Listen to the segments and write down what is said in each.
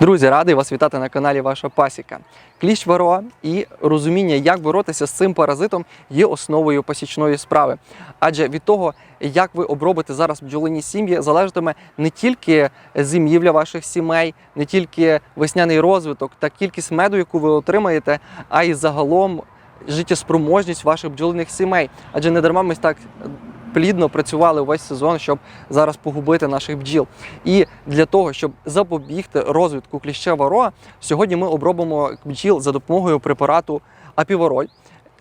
Друзі, радий вас вітати на каналі Ваша Пасіка. Кліщ вароа і розуміння, як боротися з цим паразитом, є основою посічної справи. Адже від того, як ви обробите зараз бджолині сім'ї, залежатиме не тільки зимівля ваших сімей, не тільки весняний розвиток та кількість меду, яку ви отримаєте, а й загалом життєспроможність ваших бджолиних сімей. Адже не дарма ми так плідно працювали увесь сезон, щоб зараз погубити наших бджіл. І для того, щоб запобігти розвитку кліща вароа, сьогодні ми обробимо бджіл за допомогою препарату апівороль.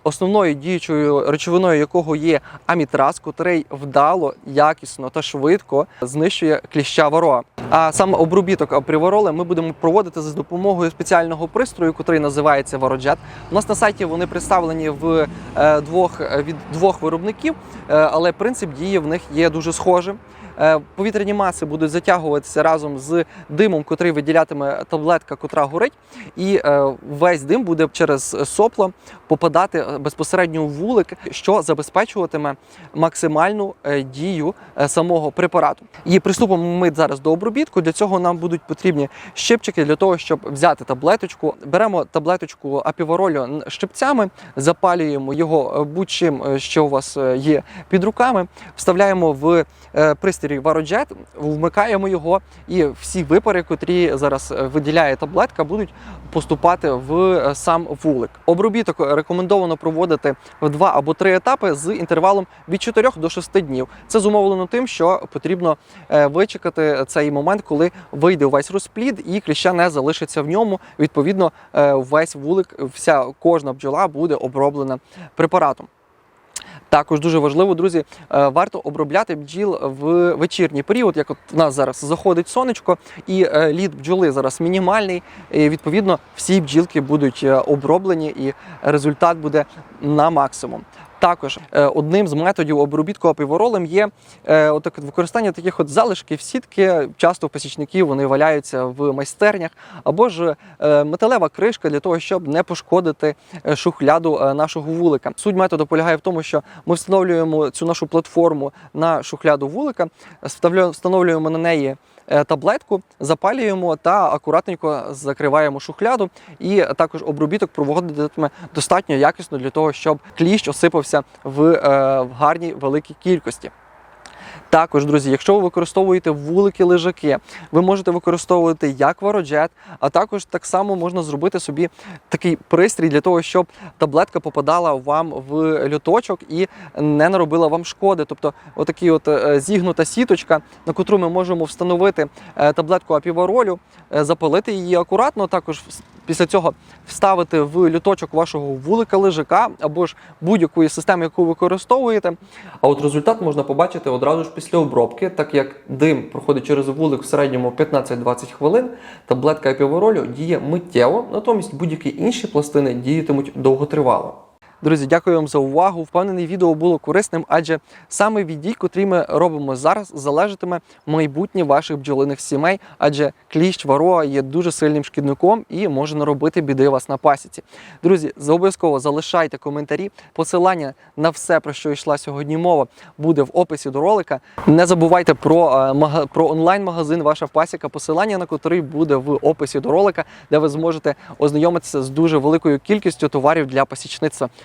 Основною діючою речовиною якого є амітраз, котрий вдало, якісно та швидко знищує кліща вароа. А саме обробіток апріворолем ми будемо проводити за допомогою спеціального пристрою, котрий називається Вароджет. У нас на сайті вони представлені в е, двох від двох виробників, е, але принцип дії в них є дуже схожим. Е, Повітряні маси будуть затягуватися разом з димом, котрий виділятиме таблетка, котра горить, і е, весь дим буде через сопло попадати безпосередньо в вулик, що забезпечуватиме максимальну е, дію е, самого препарату. І приступимо ми зараз до обробітку. Для цього нам будуть потрібні щипчики для того, щоб взяти таблеточку. Беремо таблеточку апіворолю щипцями, запалюємо його е, будь-чим, е, що у вас е, є під руками, вставляємо в е, пристрій Вароджет, вмикаємо його, і всі випари, котрі зараз е, виділяє таблетка, будуть поступати в е, сам вулик. Обробіток рекомендовано проводити в два або три етапи з інтервалом від 4 до 6 днів. Це зумовлено тим, що потрібно е, вичекати цей момент, коли вийде увесь розплід і кліща не залишиться в ньому. Відповідно, весь вулик, вся кожна бджола буде оброблена препаратом. Також дуже важливо, друзі, е, варто обробляти бджіл в вечірній період, як от в нас зараз заходить сонечко, і е, лід бджоли зараз мінімальний. І відповідно всі бджілки будуть е, оброблені, і результат буде на максимум. Також е, одним з методів обробітку апіворолем є е, отак, використання таких от залишків сітки. Часто в посічників вони валяються в майстернях, або ж е, металева кришка для того, щоб не пошкодити шухляду нашого вулика. Суть методу полягає в тому, що ми встановлюємо цю нашу платформу на шухляду вулика, встановлюємо на неї таблетку, запалюємо та акуратненько закриваємо шухляду. І також обробіток проводитиме достатньо якісно для того, щоб кліщ осипався в, е, гарній великій кількості. Також, друзі, якщо ви використовуєте вулики лежаки, ви можете використовувати як вароджет, а також так само можна зробити собі такий пристрій для того, щоб таблетка попадала вам в льоточок і не наробила вам шкоди. Тобто, отакий от е, зігнута сіточка, на котру ми можемо встановити е, таблетку апіворолю, е, запалити її акуратно. Також після цього вставити в люточок вашого вулика лежака або ж будь-якої системи, яку ви використовуєте. А от результат можна побачити одразу ж після обробки, так як дим проходить через вулик в середньому 15-20 хвилин, таблетка епіворолю діє миттєво, натомість будь-які інші пластини діятимуть довготривало. Друзі, дякую вам за увагу. Впевнений, відео було корисним, адже саме від дій, котрі ми робимо зараз, залежатиме майбутнє ваших бджолиних сімей, адже кліщ вароа є дуже сильним шкідником і може наробити біди вас на пасіці. Друзі, обов'язково залишайте коментарі. Посилання на все, про що йшла сьогодні мова, буде в описі до ролика. Не забувайте про, е, про онлайн-магазин Ваша пасіка, посилання на котрий буде в описі до ролика, де ви зможете ознайомитися з дуже великою кількістю товарів для пасічництва.